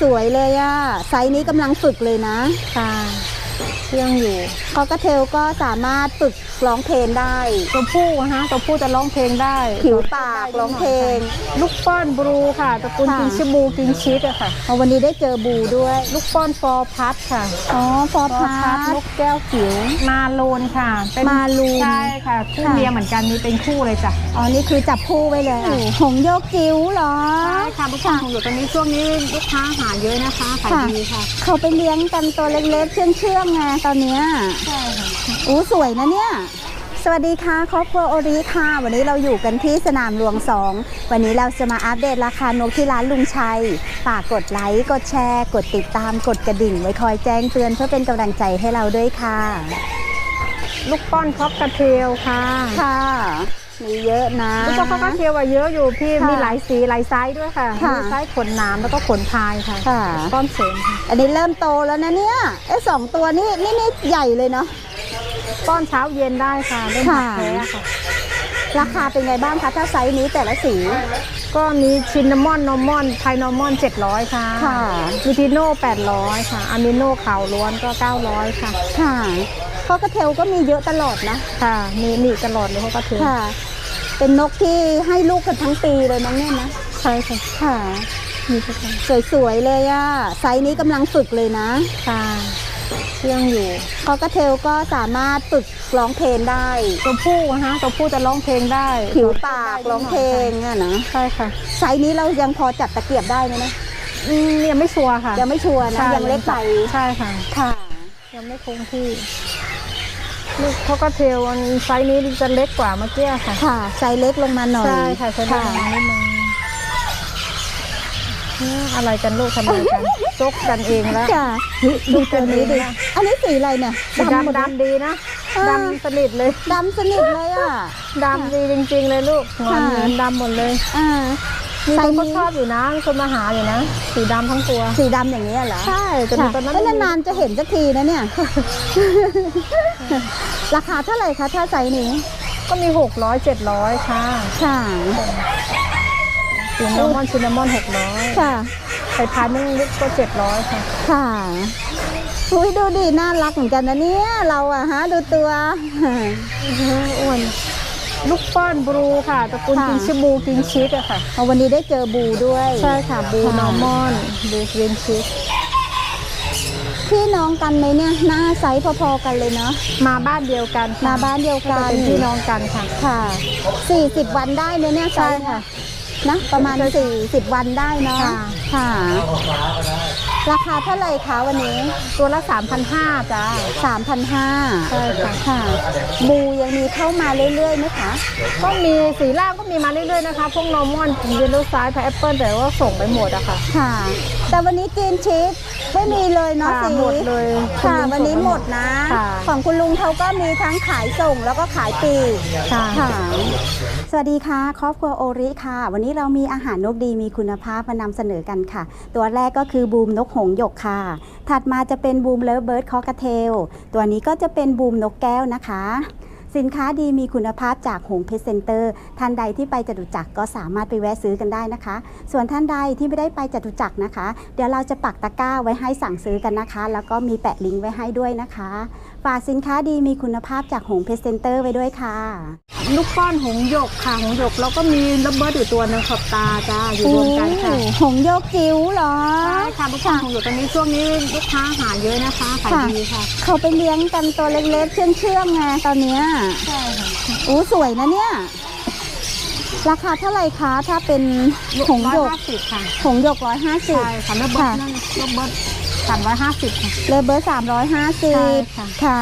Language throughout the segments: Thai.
สวยๆเลยอะไซส์นี้กำลังฝึกเลยนะค่ะ เครื่องอยู่คอกเทลก็สามารถฝึกร้องเพลงได้ ตัวผู้นะฮะตัวผู้จะร้องเพลงได้ผิวปากร้องเพลง ลูกป้อนบลูค่ะตระกูลค่ะกินชิบูกินชิดอะค่ะเอาวันนี้ได้เจอบูด้วย ลูกป้อนฟอร์พัดค่ะอ๋อฟอร์พาพัดร์นกแก้วผิวมาโลนค่ะเป็นมาลูนใช่ค่ะคู่ค่ะเมียเหมือนกันมีเป็นคู่เลยจ้ะอ๋อนี่คือจับคู่ไว้เลยอะหงส์โยกจิ๋วเหรอใช่ค่ะลูกค้าของอยู่ตรงนี้ช่วงนี้ลูกค้าหาเยอะนะคะขายค่ะดีค่ะ เขาไปเลี้ยงกันตัวเล็กๆเชื่องๆไงตอนเนี้ยใช่ค่ะอู้สวยนะเนี่ย สวัสดีค่ะครอบครัวโอริค่ะ วันนี้เราอยู่กันที่สนามหลวง 2 วันนี้เราจะมาอัปเดตราคานกที่ร้านลุงชัย ฝากกดไลค์ กดแชร์ กดติดตาม กดกระดิ่ง ไว้คอยแจ้งเตือนเพื่อเป็นกำลังใจให้เราด้วยค่ะ ลูกป้อนครอบกระเทลค่ะ ค่ะ มีเยอะนะลูกป้อนครอบกระเทลอะเยอะอยู่พี่ค่ะมีหลายสีหลายไซส์ด้วยค่ะค่ะมีไซส์ขนหนามแล้วก็ขนพายค่ะค่ะป้อนเสริมค่ะอันนี้เริ่มโตแล้วนะเนี่ยไอ้สองตัวนี่นี่นี่ใหญ่เลยเนาะป้อนเช้าเย็นได้ค่ะเล่นค่ะผักแท้ค่ะราคาเป็นไงบ้างคะถ้าไซส์นี้แต่ละสี ก็มีชินนามอนนอร์มอนไทนอร์มอน700 ค่ะ ค่ะมิทิโน่800 ค่ะอามิโน่ขาวล้วนก็ 900 ค่ะ ค่ะคอกระเทลก็มีเยอะตลอดนะ ค่ะ มีมีตลอดเลยเขาก็ถือค่ะ เป็นนกที่ให้ลูกกันทั้งปีเลยนะเนี่ยนะใช่ค่ะค่ะมีทุกคนสวยๆเลยอะไซส์นี้กำลังฝึกเลยนะค่ะเครื่องอยู่คอกระเทลก็สามารถฝึกร้องเพลงได้ ตัวผู้นะฮะตัวผู้จะร้องเพลงได้ผิวปากร้องเพลงอะนะใช่ค่ะไซส์นี้เรายังพอจัดตะเกียบได้ไหมนะอืมยังไม่ชัวร์ค่ะยังไม่ชัวร์นะใช่ยังเล็กไปใช่ค่ะค่ะ ยังไม่คงที่ ลูกเขาก็เทลอันไซส์นี้จะเล็กกว่าเมื่อกี้ค่ะ ค่ะไซส์เล็กลงมาหน่อยใช่ค่ะใช้ได้นิดนึงเนี่ยอะไรกันลูกทำไมกันซกกันเองแล้วค่ะเฮ้ยดูตัวนี้ดิดูตัวนี้นะอันนี้สีอะไรเนี่ยสีหมดำดำดีนะอ่าดำสนิทเลยดำสนิทเลยอะดำดีจริง ๆ เลยลูกงอนค่ะเหมือนดำหมดเลยอ่า มีไซคนส์ก็นี้ชอบอยู่นะมีคนมาหาอยู่นะ สีดำทั้งตัว สีดำอย่างนี้ยเหรอใช่แต่มีค่ะตอนนั้นเอ้ยนานๆจะเห็นสักทีนะเนี่ย ราคาเท่าไหร่คะถ้าไซส์นี้ ก็มีหกร้อยเจ็ดร้อยค่ะค่ะสีนอร์มอนซินนามอนหกร้อยค่ะ ไข่พายนึ่งลิตรก็เจ็ดร้อยค่ะค่ะอุ้ยดูดิน่ารักเหมือนกันนะเนี่ยเราอะฮะดูตัว อ้วน ลูกป้อนบลูค่ะตระกูลค่ะ กินชิบูกินชีสอะค่ะ เอาวันนี้ได้เจอบูด้วยใช่ค่ะบูค่ะนอร์มอนบูกรีนชีสพี่น้องกันไหมเนี่ยหน้าไซส์พอๆกันเลยเนาะมาบ้านเดียวกันค่ะมาบ้านเดียวก็กัจะนเป็นพี่น้องกันค่ะ ค่ะ 40 วันได้ไหมเนี่ยไซใช่ส์ค่ะ นะประมาณ 40 วันได้เนาะค่ะค่ะ ราคาเท่าไหร่คะวันนี้ ตัวละ 3,500จ้า3,500ใช่ค่ะค่ะ บูยังมีเข้ามาเรื่อยๆไหมคะ ก็มีสีล่างก็มีมาเรื่อยๆนะคะ พวกนอร์มอนเยลโล่ซ้ายแพแอปเปิลแต่ว่าส่งไปหมดอะค่ะ ค่ะ แต่วันนี้กินชีสไม่มีเลยเนาะค่ะสีหมดเลยค่ะ คุณลุงวันนี้หมดนะ ค่ะ ของคุณลุงเขาก็มีทั้งขายส่งแล้วก็ขายปลีกค่ะค่ะ สวัสดีค่ะ ครอบครัวโอริค่ะ วันนี้เรามีอาหารนกดีมีคุณภาพมานำเสนอกันค่ะ ตัวแรกก็คือบูมนกหงส์หยกค่ะ ถัดมาจะเป็นบูมเลิฟเบิร์ดคอกเทล ตัวนี้ก็จะเป็นบูมนกแก้วนะคะ สินค้าดีมีคุณภาพจากหงเพชรเซ็นเตอร์ท่านใดที่ไปจตุจักรก็สามารถไปแวะซื้อกันได้นะคะ ส่วนท่านใดที่ไม่ได้ไปจตุจักรนะคะ เดี๋ยวเราจะปักตะกร้าไว้ให้สั่งซื้อกันนะคะ แล้วก็มีแปะลิงก์ไว้ให้ด้วยนะคะฝากสินค้าดีมีคุณภาพจากหงเพชรเซ็นเตอร์ไว้ด้วยค่ะ ลูกป้อนหงส์หยกค่ะหงส์หยกแล้วก็มีระเบิดอยู่ตัวหนึงขอบตาจ้าอยู่รวมกันค่ะโอ้หงส์โยกจิ๋วเหรอ ใช่ค่ะลูกป้อนหงส์หยกตอนนี้ช่วงนี้ลูกค้าหาเยอะนะคะขายค่ะดีค่ะเขาไปเลี้ยงกันตัวเล็กๆเชื่องๆไงตอนเนี้ยใช่ค่ะอู้สวยนะเนี่ย ราคาเท่าไหร่คะถ้าเป็นหงส์หยกร้อยห้าสิบค่ะหงส์หยกร้อยห้าสิบ ใช่ค่ะระเบิดนั่นระเบิด สามร้อยห้าสิบค่ะ เลเบอร์สามร้อยห้าสิใช่บค่ะ ค่ะ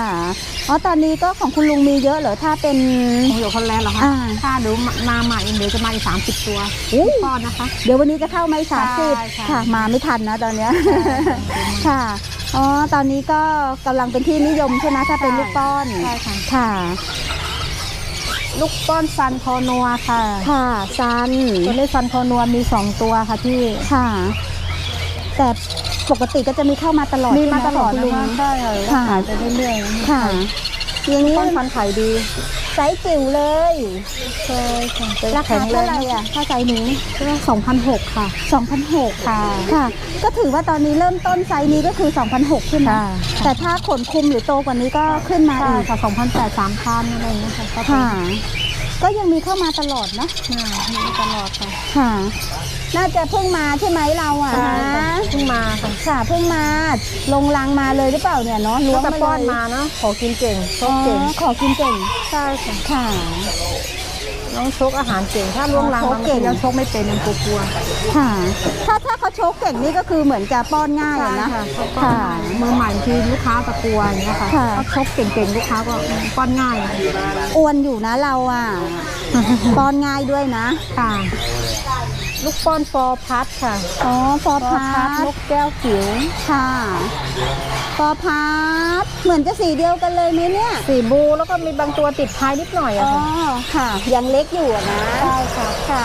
อ๋อตอนนี้ก็ของคุณลุงมีเยอะเหรอถ้าเป็นหงส์หยกคนแรกเหรอคะอ่าถ้าเดี๋ยวมาใหม่เดี๋ยวจะมาอีกสามสิบตัวอู้ลูกป้อนนะคะ เดี๋ยววันนี้จะเข้าไหมสามสิบใช่ค่ะ ค่ะ มาไม่ทันนะตอนเนี้ยใช่ค่ะอ๋อตอนนี้ก็กำลังเป็นที่นิยมใช่ไหมถ้าเป็นลูกป้อน ใช่ค่ะ ค่ะ ลูกป้อนซันคอนัวค่ะ ค่ะซันตัวนี้ซันคอนัวมีสองตัวค่ะที่ ค่ะ แต่ ปกติก็จะมีเข้ามาตลอดมีมาใช่ไหตลอดขงคุณนะลุงคะใช่ค่ะค่ะขายไปเรื่อยๆค่ะอย่างนี้ป้อนฟันขายดีไซส์จิ๋วเลยใช่ค่ะราคาเท่าไหร่อะถ้าไซส์นี้ก็สองพันหกค่ะ2,600ค่ะค่ะ ก็ถือว่าตอนนี้เริ่มต้นไซส์นี้ก็คือ2,600ขึ้นนะค่ะแต่ถ้าขนคุมหรือโตกว่านี้ก็ขึ้นมาใช่อีกค่ะสองพันแปดสามพันอะไรอย่างเงี้ยค่ะก็เป็นค่ะก็ยังมีเข้ามาตลอดนะหน้ามีตลอดค่ะค่ะ น่าจะเพิ่งมาใช่ไหมเราอะใช่ฮะค่ะเพิ่งมาค่ะค่ะเพิ่งมาลงรังมาเลยหรือเปล่าเนี่ยเนาะล้วล้วงงจะมาป้อนเลยมาเนาะขอกินเก่งชอ๋กอเก่งขอกินเก่งใช่ค่ะค่ะน้องชกอาหารเก่งถ้าล้วงรังชกบางเก่ทีงเราชกไม่เป็นมันกลัวค่ะ ถ้าถ้าเขาโชกเก่งนี่ก็คือเหมือนจะป้อนง่ายๆอะนะค่ะค่ะ มือใหม่ทีลูกค้าตะกลัวอย่างเงี้ยค่ะค่ะ ถ้าชกเก่งๆลูกค้าก็ป้อนง่ายอ้วนอยู่นะเราอะ ป้อนง่ายด้วยนะ ค่ะ ลูกป้อนฟอร์พัดค่ะอ๋อฟอร์พาพัดร์นกแก้วจิ๋วค่ะฟอร์พาร์เหมือนจะสีเดียวกันเลยไหมเนี่ย สีบูแล้วก็มีบางตัวติดท้ายนิดหน่อยอ๋อะอค่ะค่ะยังเล็กอยู่อะนะใช่ค่ะค่ะ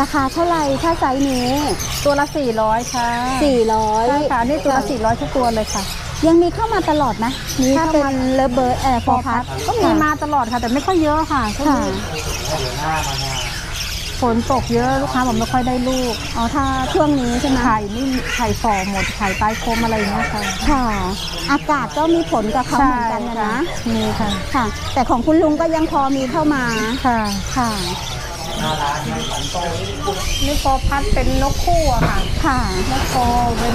ราคาเท่าไหร่ถ้าไซส์นี้ ตัวละ 400 ค่ะ 400ใช่ค่ะนี่ตัวละ 400 ทุกตัวเลยค่ะ ยังมีเข้ามาตลอดนะมีถ้าเข้าเป็นมาเลเบิร์ดแอร์ฟอร์พัทก็มีมาตลอดค่ะ แต่ไม่ค่อยเยอะค่ะช่วงค่ะนี้ ฝนตกเยอะลูกค้าบอกไม่ค่อยได้ลูกอ๋อถ้าช่วงนี้ใช่ไหมไข่นี่ไข่ฝ่อหมดไข่ใต้คมอะไรอย่างเงี้ยค่ะ ค่ะ อากาศก็มีผลกับเขาเหมือนกันนะนะ มีค่ะ ค่ะ แต่ของคุณลุงก็ยังพอมีเข้ามา ค่ะ ค่ะนี่พอพัดเป็นนกคู่อะค่ะ ค่ะนกโตเป็น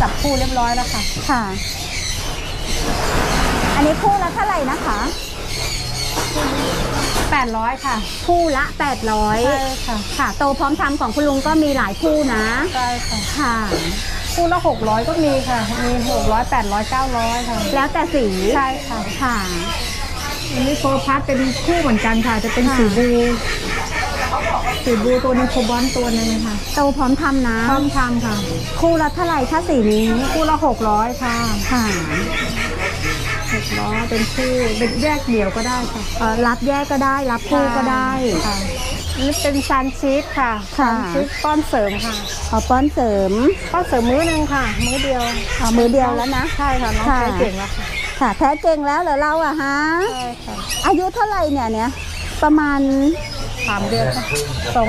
จับคู่เรียบร้อยแล้วค่ะ ค่ะ อันนี้คู่ละเท่าไหร่นะคะ 800 ค่ะ คู่ละใช่800ค่ะค่ะ โตพร้อมทำของคุณลุงก็มีหลายคู่นะ ใช่ค่ะ ค่ะ คู่ละ600 ก็มีค่ะ มี600 800 900 ค่ะ แล้วแต่สีใช่ค่ะ ค่ะ อันนี้โฟร์พัทเป็นคู่เหมือนกันค่ะ จะเป็นค่ะ สีบูสีบูตัวหนึงโคบอลตัวหนึงค่ะโตพร้อมทำนะ พร้อมทำค่ะ คู่ละเท่าไหร่ถ้าสีนี้ คู่ละหกร้อยค่ะ ค่ะ หกร้อยเป็นคู่เป็นแยกเดี่ยวก็ได้ค่ะเอ่อรับแยกก็ได้ รับคู่ก็ได้ค่ะอันนี่เป็นซันชีสค่ะค่ะ ซันชีสป้อนเสริมค่ะขอป้อนเสริม ป้อนเสริมมื้อหนึงค่ะ มื้อเดียวเอามือเดียวแล้วนะใช่ค่ะน้องค่ะ ใช้เก่งแล้วค่ะค่ะแท้เก่งแล้วเหรอเราอะฮะ ใช่ค่ะอายุเท่าไหร่เนี่ยเนี่ยประมาณ สามเดือนค่ะสอง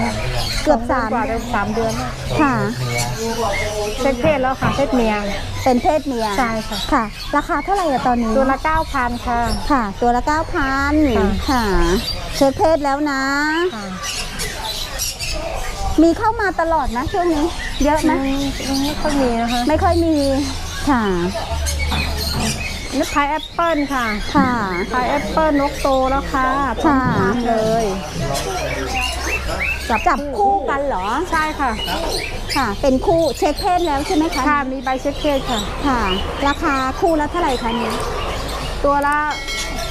เกือบดืนสามกว่าเดือนสามเดือนค่ะค่ะเช็คเพศแล้วค่ะเพศเมียเป็นเพศเมียใช่ค่ะค่ะ ราคาเท่าไหร่อะตอนนี้ตัวละเก้าพันค่ะ ค่ะ ตัวละเก้าพันค่ะค่ะเช็คเพศแล้วนะ ค่ะ มีเข้ามาตลอดนะช่วงนี้ เยอะไหมอืมไม่ค่อยมีนะคะ ไม่ค่อยมีค่ะ นี่พายแอปเปิลค่ะค่ะพายแอปเปิลนกโตแล้วค่ะพร้อค่ะมทานเลยจับจับคู่กันเหรอ ใช่ค่ะ ค่ะ เป็นคู่เช็คเพศแล้วใช่ไหมคะ ค่ะมีใบเช็คเพศค่ะ ค่ะ ราคาคู่ละเท่าไหร่คะนี้ตัวละ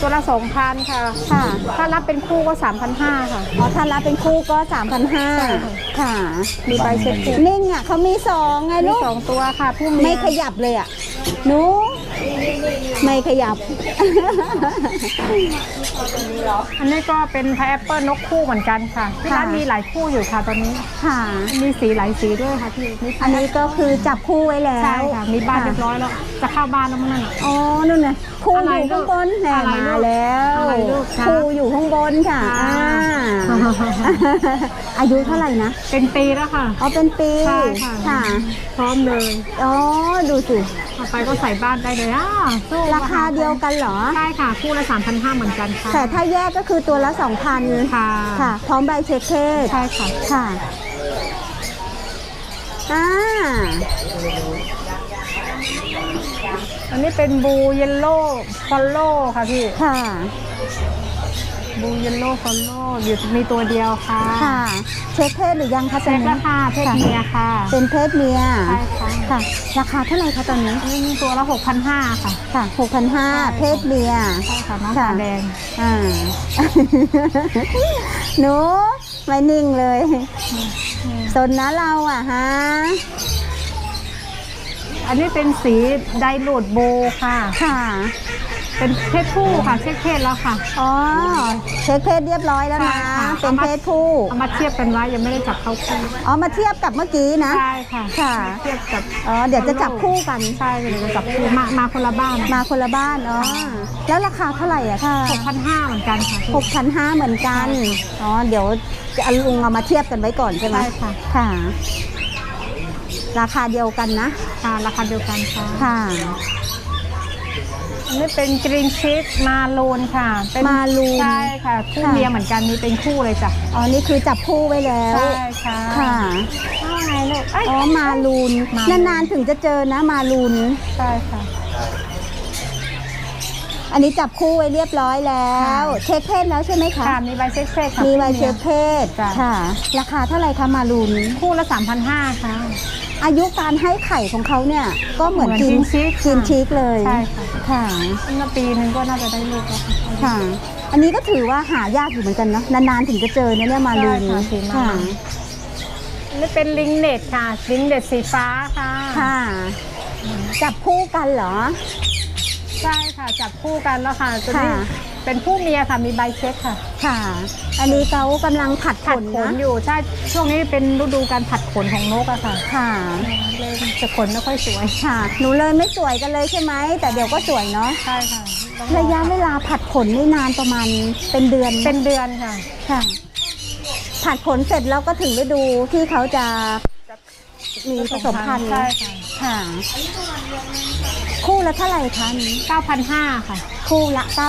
ตัวละสองพันค่ะ ค่ะ ถ้ารับเป็นคู่ก็สามพันห้าค่ะ อ๋อถ้ารับเป็นคู่ก็3,500ค่ะ มีใบเช็คเพศนิ่งอะเขามีสองไงมีลูก สองตัวค่ะผู้เมียไม่ขยับเลยอะหนู ไม่ขยับ อันนี้ก็เป็นพายแอปเปิลนกคู่เหมือนกันค่ะที่ร้านค่ะมีหลายคู่อยู่ค่ะตอนนี้ ค่ะ มีสีหลายสีด้วยค่ะพี่มีอันนี้ก็คือจับคู่ไว้แล้วใช่ค่ะมีบ้านเรียบร้อยแล้ว จะเข้าบ้านแล้วมั้งนั่นน่ะอ๋อนู่นน่ะคู่อะไรอยู่ข้างบนแหมอะไรลูมากแล้วอะไรลูกคะคู่อยู่ข้างบนค่ะค่ะอ่าอายุเท่าไหร่นะ เป็นปีแล้วค่ะอ๋อเป็นปีใช่ค่ะค่ะ พร้อมเลยอ๋อดูสิต่อไปก็ใส่บ้านได้เลยอะสู้ราคาเดียวกันเหรอใช่ค่ะคู่ละ3,500เหมือนกันค่ะแต่ถ้าแยกก็คือตัวละ2,000ค่ะค่ะ พร้อมใบเช็คเพศใช่ค่ะค่ะอ่าอันนี้เป็นบูเยลโล่ฟอลโล่ค่ะพี่ ค่ะ บูเยลโล่ฟอลโล่อยู่มีตัวเดียวค่ะค่ะ เช็คเพศหรือยังคะตอเช็นคนี้ราคาเพศเมียค่ะเป็นเพศเมียใช่ค่ะค่ะ ราคาเท่าไหร่คะตอนนี้อันนี้ตัวละ6,500ค่ะ ค่ะ6,500เพศเมีย ใช่ค่ะน้องค่ะตาแดงอ่า หนูไม่นิ่งเลยสนนะเราอะฮะ อันนี้เป็นสีไดรูดโบค่ะ ค่ะ เป็นเพศผู้ค่ะเช็คเพศแล้วค่ะ อ๋อเช็คเพศเรียบร้อยแล้วนะ ใช่ค่ะ เป็นเพศผู้เอามาเทียบกันไว้ยังไม่ได้จับเข้าคู่อ๋อมาเทียบกับเมื่อกี้นะ ใช่ค่ะค่ะ เทียบกับอ๋อเดี๋ยวจะจับคู่กันใช่เดี๋ยวจะจับคู่มามาคนละบ้านมาคนละบ้านอ๋อแล้วราคาเท่าไหร่อะค่ะหกพันห้าเหมือนกันค่ะพี่หกพันห้าเหมือนกันอ๋อเดี๋ยวจะเอาลุงเอามาเทียบกันไว้ก่อนใช่ไหมใช่ค่ะค่ะ ราคาเดียวกันนะค่ะราคาเดียวกันค่ะ ค่ะอั นนี้เป็นกรีนชีสมาลูนค่ะเป็นมาลูนใช่ค่ะ คู่ค่ะ เมียเหมือนกันมีเป็นคู่เลยจ้ะอ๋อ นี่คือจับคู่ไว้แล้ว ใช่ค่ะค่ะ ว่าไงลูกเอ้ยอ๋อ มาลูน มาลูน นานๆถึงจะเจอนะมาลูน ใช่ค่ะ อันนี้จับคู่ไว้เรียบร้อยแล้ว ค่ะ เช็คเพศแล้วใช่ไหมคะ ค่ะมีใบเช็คเพศค่ะมีใบคู่เช็คเพศจ้ะ ค่ะ ราคาเท่าไหร่คะมาลูน คู่ละสามพันห้าค่ะ อายุการให้ไข่ของเขาเนี่ยก็เหมือนเหมือนกินกินชีสกินค่ะชีสเลยใช่ค่ะ ค่ะอันละปีหนึงก็น่าจะได้ลูกแล้วค่ะ ค่ะ อันนี้ก็ถือว่าหายากอยู่เหมือนกันเนาะนานๆถึงจะเจอนะเนี่ยมาลูนใช่ค่ะสีมาค่ะอันนี้เป็นลิงเน็ตค่ะ ลิงเน็ตสีฟ้าค่ะ ค่ะ จับคู่กันเหรอ ใช่ค่ะ จับคู่กันแล้วค่ะตัวนี้ค่ะ เป็นผู้เมียค่ะมีใบเช็คค่ะค่ะ อันนี้เขากำลังผัดขผัดนขนนะอยู่ใช่ช่วงนี้เป็นฤดูการผัดขนของนกอะค่ะค่ะเลยจะขนไม่ค่อยสวยค่ะ หนูเลยไม่สวยกันเลยใช่ไหมแต่เดี๋ยวก็สวยเนาะใช่ค่ะต้องระยะเวลาผัดขนนี่นานประมาณเป็นเดือนเป็นเดือนค่ะ ค่ะ ผัดขนเสร็จแล้วก็ถึงฤดูที่เขาจะมีผสมพันธุ์ใช่ค่ะ ค่ะ คู่ละเท่าไหร่คะนี้9,500 ค่ะ คู่ละ ค่ะ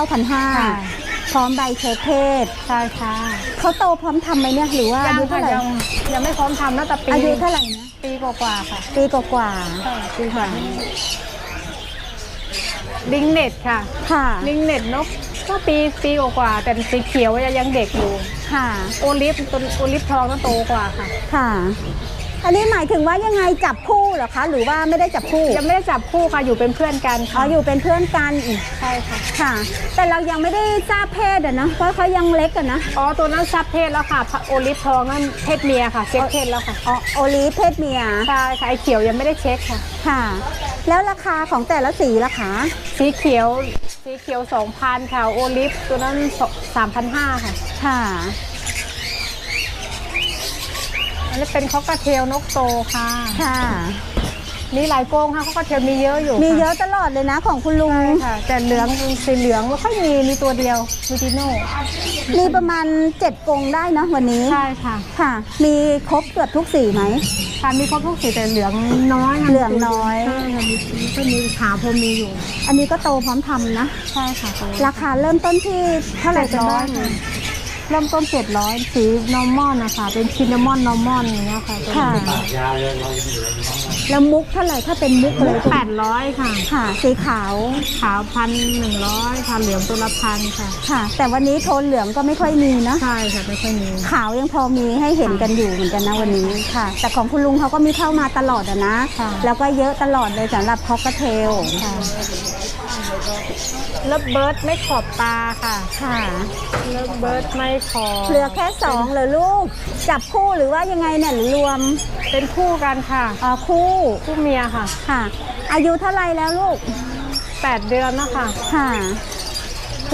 9,500พร้อมใบเช็คเพศใช่ค่ะเขาโตพร้อมทำไหมเนี่ยหรือว่าอายังยุค่ะเท่าไหร่ยังยังไม่พร้อมทำน่าจะปีอายุเท่าไหร่นะปีกว่าๆค่ะปีกว่าใช่ปีกว่าลิงเน็ตค่ะ ๆค่ะลิงเน็ตนกก็ปีปีกว่าๆแต่สีเขียวยังเด็กอยู่ค่ะ โอลิฟตัวโอลิฟทองก็โตกว่าค่ะ ค่ะ อันนี้หมายถึงว่ายังไงจับคู่เหรอคะ หรือว่าไม่ได้จับคู่ยังไม่ได้จับคู่ค่ะอยู่เป็นเพื่อนกันอ๋อค่ะอยู่เป็นเพื่อนกันอีกใช่ค่ะค่ะ แต่เรายังไม่ได้ทราบเพศอะนะเพราะเขายังเล็กอะนะอ๋อตัวนั้นซับเพศแล้วค่ะโอลิฟทองนั่นเพศเมียค่ะเช็คเพศแล้วค่ะอ๋อโอลีฟเพศเมียใช่ค่ะไอเขียวยังไม่ได้เช็คค่ะ ค่ะ แล้วราคาของแต่ละสีล่ะคะสีเขียวสีเขียว2,000ค่ะโอลิฟตัวนั้น3,500ค่ะ ค่ะอั นนี้เป็นคอกระเทลนกโตค่ะ ค่ะมีหลายกรงค่ะคอกระเทลมีเยอะอยู่มีค่เยอะตลอดเลยนะของคุณลุง ใช่ค่ะ แต่เหลืองสีเหลืองไม่ค่อยมีมีตัวเดียวลูติโน่มีประมาณเจ็ดกรงได้เนอะวันนี้ ใช่ค่ะ ค่ะ มีครบเกือบทุกสีไหมค่ะมีครบทุกสีแต่เหลืองน้อยค่ะเหลืองน้อย ใช่ค่ะมีก็มีขาวพอมีอยู่ อันนี้ก็โตพร้อมทำนะ ใช่ค่ะโตราคาเริ่มต้นที่เท่าไหร่กันบ้าง เริ่มต้น700สีนอร์มอนนะคะ เป็นชินนามอนนอร์มอนอย่างเงี้ยค่ะค่ะแล้วมุกเท่าไหร่ถ้าเป็นมุกเลยแปดร้อยค่ะ ค่ะ สีขาวขาวพันหนึ่งร้อยค่ะเหลืองตัวละพันค่ะ ค่ะ แต่วันนี้โทนเหลืองก็ไม่ค่อยมีนะ ใช่ค่ะไม่ค่อยมีขาวยังพอมีให้เห็นกันอยู่เหมือนกันนะวันนี้ค่ะ แต่ของคุณลุงเขาก็มีเข้ามาตลอดอะนะ ค่ะแล้วก็เยอะตลอดเลยสำหรับพ็อกเทล ค่ะ เลิฟเบิร์ดไม่ขอบตาค่ะ ค่ะ เลิฟเบิร์ดไม่ขอบเหลือแค่สองเหรอลูก จับคู่หรือว่ายังไงเนี่ยหรือรวม เป็นคู่กันค่ะ อ๋อคู่คู่เมียค่ะ ค่ะ อายุเท่าไหร่แล้วลูกแปดเดือนนะคะค่ะ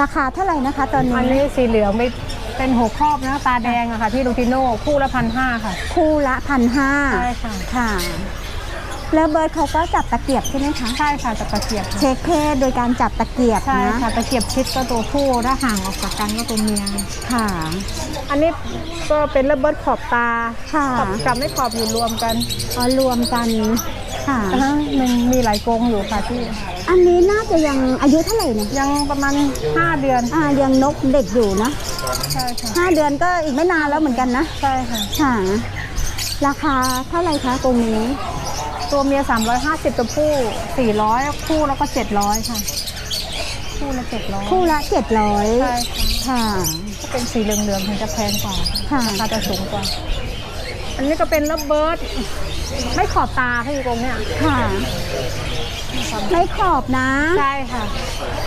ราคาเท่าไหร่นะคะ ตอนอันนี้นี้สีเหลืองไม่เป็นหัวครอบนะตาแดงอะค่ะ ที่ลูติโน่คู่ละพันห้าค่ะ คู่ละพันห้าใช่ค่ะ ค่ะ แล้วเบิร์ดเขาก็จับตะเกียบใช่ไหมคะ ใช่ค่ะจะตะเกียบค่ะเช็คเพศโดยการจับตะเกียบใช่นะค่ะตะเกียบชิดก็ตัวผู้ถ้าห่างออกจากกันก็ตัวเมียค่ะ อันนี้ก็เป็นระเบิดขอบตาค่ะกับกับไม่ขอบอยู่รวมกันอ๋อรวมกันค่ะ อ่าฮะมันมีหลายกรงอยู่ค่ะที่อันนี้น่าจะยังอายุเท่าไหร่เนี่ยยังประมาณ 5 เดือนอ่ายังนกเด็กอยู่นะใช่ค่ะห้าเดือนก็อีกไม่นานแล้วเหมือนกันนะใช่ค่ะ ค่ะ ราคาเท่าไหร่คะตรงนี้ ตัวเมีย 350 ตัวผู้ 400 คู่แล้วก็ 700 ค่ะ คู่ละ 700 คู่ละเจ็ดร้อยใช่ค่ะค่ะ ถ้าเป็นสีเหลืองๆถึงจะแพงกว่าค่ะ ราคาจะสูงกว่า อันนี้ก็เป็นระเบิด ไม่ขอบตาพี่กรงเนี่ยค่ะ ไม่ขอบนะ ใช่ค่ะ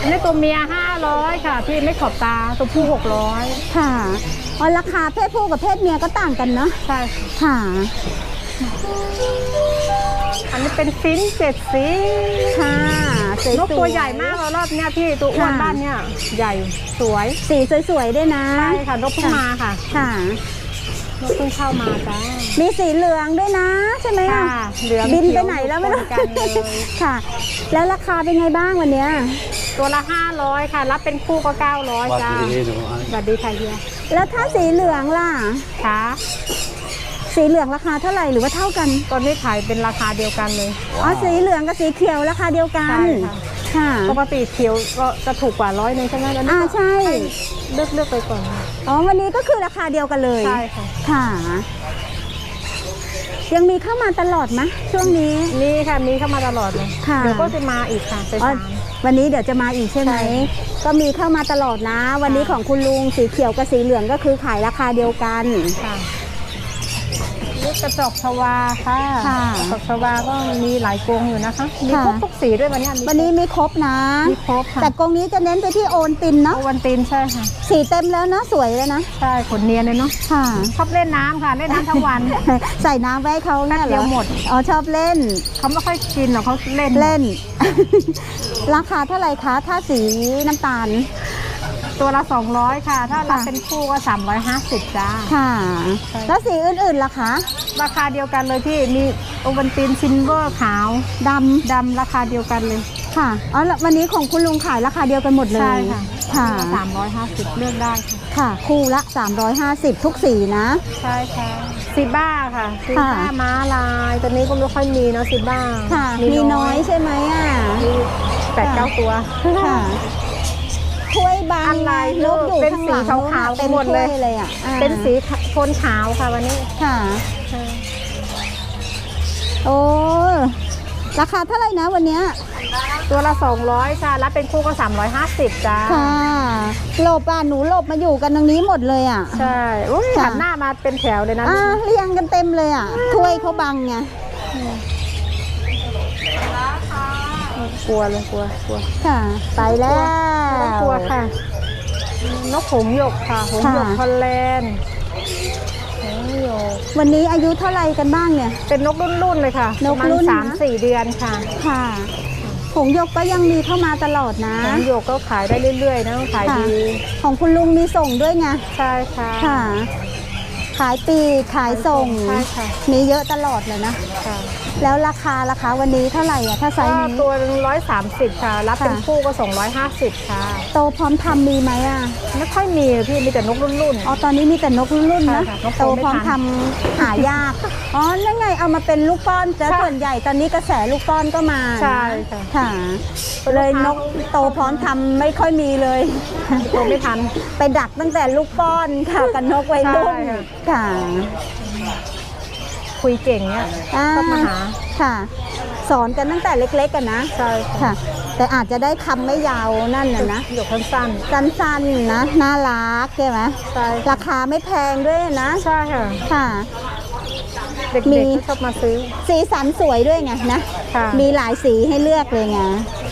อันนี้ตัวเมีย 500 ค่ะ พี่ไม่ขอบตาตัวผู้ 600 ค่ะอ๋อราคาเพศผู้กับเพศเมียก็ต่างกันเนาะใช่ค่ะ ค่ะ อันนี้เป็นฟินเจ็ดสีค่ะสวยๆ นกตัวใหญ่มากแล้วรอบเนี้ยพี่ตัวอ้วนค่ะ บ้านเนี้ยใหญ่สวยสีสวยๆด้วยนะ ใช่ค่ะนกเพิ่งมาค่ะค่ะ นกเพิ่งเข้ามาจ้า มีสีเหลืองด้วยนะ ใช่ไหมค่ะอะเหลืองบินเขีไปยวไหนแล้วไม่รู้ปนกันเลย ค่ะ แล้วราคาเป็นไงบ้างวันเนี้ย ตัวละ500ค่ะ รับเป็นคู่ก็900จ้าสวัสดีค่ะเฮียแล้วถ้าสีเหลืองล่ะ ค่ะ สีเหลืองราคาเท่าไหร่หรือว่าเท่ากันตอนนี้ขายเป็นราคาเดียวกันเลยอ๋อสีเหลืองกับสีเขียวราคาเดียวกันใช่ค่ะค่ะ ปกติเขียวก็จะถูกกว่าร้อยนึงใช่ไหมแล้วนี่อ่าก็ใช่ เลือกเลือกไปก่อน อ๋อวันนี้ก็คือราคาเดียวกันเลยใช่ค่ะ ค่ะ ยังมีเข้ามาตลอดไหมช่วงนี้ นี่ค่ะมีเข้ามาตลอดเลยค่ะ เดี๋ยวก็จะมาอีกค่ะไปอ๋อสาม วันนี้เดี๋ยวจะมาอีกใช่ไหม ใช่ ก็มีเข้ามาตลอดนะ วันนี้ของคุณลุงสีเขียวกับสีเหลืองก็คือขายราคาเดียวกัน ค่ะ ลูกกระจอกชวาค่ะค่ะกระจอกชวาก็มีหลายกรงอยู่นะคะ มีค่ะครบทุกสีด้วยวันนี้มีวันนี้มีครบนะ มีครบค่ะ แต่กรงนี้จะเน้นไปที่โอนตินเนาะ โอวันตินใช่ค่ะ สีเต็มแล้วนะสวยแล้วนะ ใช่ขนเนียนเลยเนาะ ค่ะ ชอบเล่นน้ำค่ะ เล่นน้ำทั้งวัน ใส่น้ำไว้ให้เขาเนี่ยเหรแป๊บเดีอยวหมด อ๋อชอบเล่น เขาไม่ค่อยกินหรอกเขาเล่น เล่น ราคาเท่าไหร่คะ ถ้าสีน้ำตาล ตัวละ 200 ค่ะ ถ้ารับค่ะเป็นคู่ก็ 350 จ้า ค่ะใช่แล้วสีอื่นๆล่ะคะ ราคาเดียวกันเลยพี่ มีโอวันตินซินเวอร์ขาวดดำราคาเดียวกันเลยำค่ะ อ๋อแล้ววันนี้ของคุณลุงขายราคาเดียวกันหมดเลย ใช่ค่ะ ค่ะสามร้อยห้าสิบเลือกได้ค่ะค่ะ คู่ละ 350 ทุกสีนะ ใช่ค่ะซิบ้าค่ะซิบ้าค่ะม้าลายตอนนี้ก็ไม่ค่อยมีเนาะซิบ้า ค่ะ มีน้อยใช่ไหมอะมีแปดเก้าตัว ค่ะ ถ้วยบางอะไรนกอยู่เป็นข้างหลังสีขาวๆเป็นหมดเลยถ้วยเลยอะอ่าเป็นสีโทนขาวค่ะวันนี้ค่ะโอ้ราคาเท่าไหร่นะวันเนี้ยตัวละ 200ค่ะรับเป็นคู่ก็ 350จ้าค่ะหลบอะหนูหลบมาอยู่กันตรงนี้หมดเลยอะ ใช่อุ้ยค่ะ หันหน้ามาเป็นแถวเลยนะอ่าเรียงกันเต็มเลยอะถ้วยเขาบังไง กลัวเลยกลัวกลัวค่ะไปแล้วไม่ต้องกลัวค่ะ นกหงส์หยกค่ะหงส์หยกค่ะฮอลแลนด์หงส์หยกวันนี้อายุเท่าไหร่กันบ้างเนี่ย เป็นนกรุ่นๆเลยค่ะ นกประมาณรุ่นนะสามสี่เดือนค่ะ ค่ะ ผงหยกก็ยังมีเข้ามาตลอดนะหงส์หยกก็ขายได้เรื่อยๆนะขายค่ะดี ของคุณลุงมีส่งด้วยไง ใช่ค่ะ ค่ะ ขายปลีกขายส่งใช่ค่ะมีเยอะตลอดเลยนะค่ะ แล้วราคาราคาวันนี้เท่าไหร่อะถ้าไซก็ส์นี้ ตัวร้อยสามสิบค่ะ รับเป็นค่ะ คู่ก็สองร้อยห้าสิบค่ะ โตพร้อมทำมีไหมอะไม่ค่อยมีพี่มีแต่นกรุ่น อ๋อตอนนี้มีแต่นกรุ่นๆนะใช่ค่ะนกโตโตพร้อมไม่ทัทำน หายากอ๋อนั่นไงเอามาเป็นลูกป้อนแต่ใช่ส่วนใหญ่ตอนนี้กระแสลูกป้อนก็มาใช่ค่ะ ค่ะ เลยนกโตพร้อมทำไม่ค่อยมีเลยๆตัวไม่ทัน ไปดักตั้งแต่ลูกป้อนค่ะกับนกวัยรุ่นใช่ค่ะ ค่ะ คุยเก่งเนี่ยอ่าชอบมาหาค่ะ สอนกันตั้งแต่เล็กๆกันนะใช่ค่ะ ค่ะ แต่อาจจะได้คำไม่ยาวนั่นน่ะนะหยกสั้นสั้นๆนะน่ารักใช่ไหมๆใช่ราคาไม่แพงด้วยนะใช่ค่ะ ค่ะ เด็กมี ๆก็ชอบมาซื้อ สีสันสวยด้วยไงนะค่ะ มีหลายสีให้เลือกเลยไง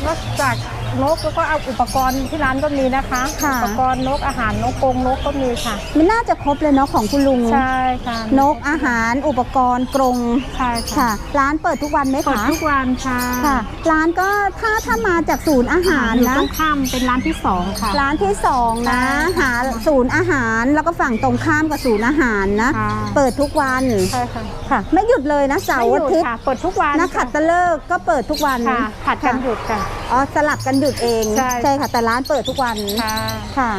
นอกจาก นกแล้วก็เอาอุปกรณ์ที่ร้านก็มีนะคะค่ะ อุปกรณ์นกอาหารนกกรงนกก็มีค่ะ มันน่าจะครบเลยเนาะของคุณลุง ใช่ค่ะนกอาหารอุปกรณ์กรงใช่ค่ะ ค่ะ ร้านเปิดทุกวันไหมเปิดคะทุกวันค่ะค่ะ ร้านก็ถ้าถ้ามาจากศูนย์อาหารอยู่นะตรงข้ามเป็นร้านที่สองค่ะ ร้านที่สองนะใช่หาศูนย์อาหารแล้วก็ฝั่งตรงข้ามกับศูนย์อาหารนะ ค่ะ เปิดทุกวันใช่ค่ะค่ะ ไม่หยุดเลยนะเสาร์ไม่อาหยุดทิตย์ค่ะเปิดทุกวันนะขัดตะเลิกก็เปิดทุกวันค่ะผัดกันหยุดค่ะ อ๋อสลับกันหยุดเองใช่ค่ะแต่ร้านเปิดทุกวันค่ะค่ะ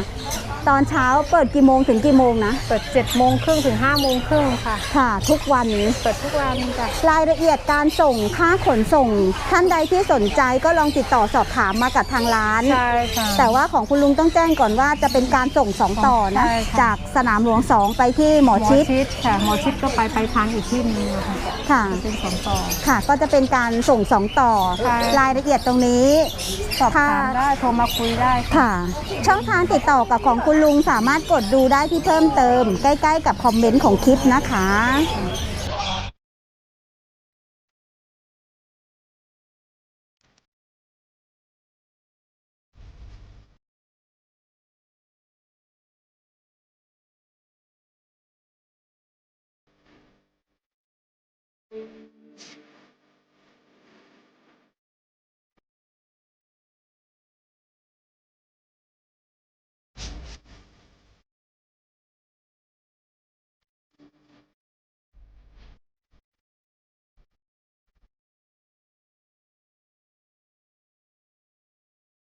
ตอนเช้าเปิดกี่โมงถึงกี่โมงนะ เปิด7จ็ดโมงครึ่งถึง5้าโมงครึ่งค่ะ ค่ะ ทุกวันเปิดทุกวันจ้ะรายละเอียดการส่งค่าขนส่ง ท่านใดที่สนใจก็ลองติดต่อสอบถามมากับทางร้าน ใช่ค่ะ แต่ว่าของคุณลุงต้องแจ้งก่อนว่าจะเป็นการส่งสองต่อนะ ใช่ค่ะ จากสนามหลวงสองไปที่หมอหมอชิดชิดค่ะหมอชิดก็ไปไปทางอีกที่หนึงอะค่ะค่ะ เป็นสองต่อ ค่ะ ก็จะเป็นการส่งสองต่อ ใช่ รายละเอียดตรงนี้ สอบถามได้โทรมาคุยได้ค่ะ ค่ะ ช่องทางติดต่อกับของคุณลุงสามารถกดดูได้ที่เพิ่มเติม ใกล้ ๆ กับคอมเมนต์ของคลิปนะคะ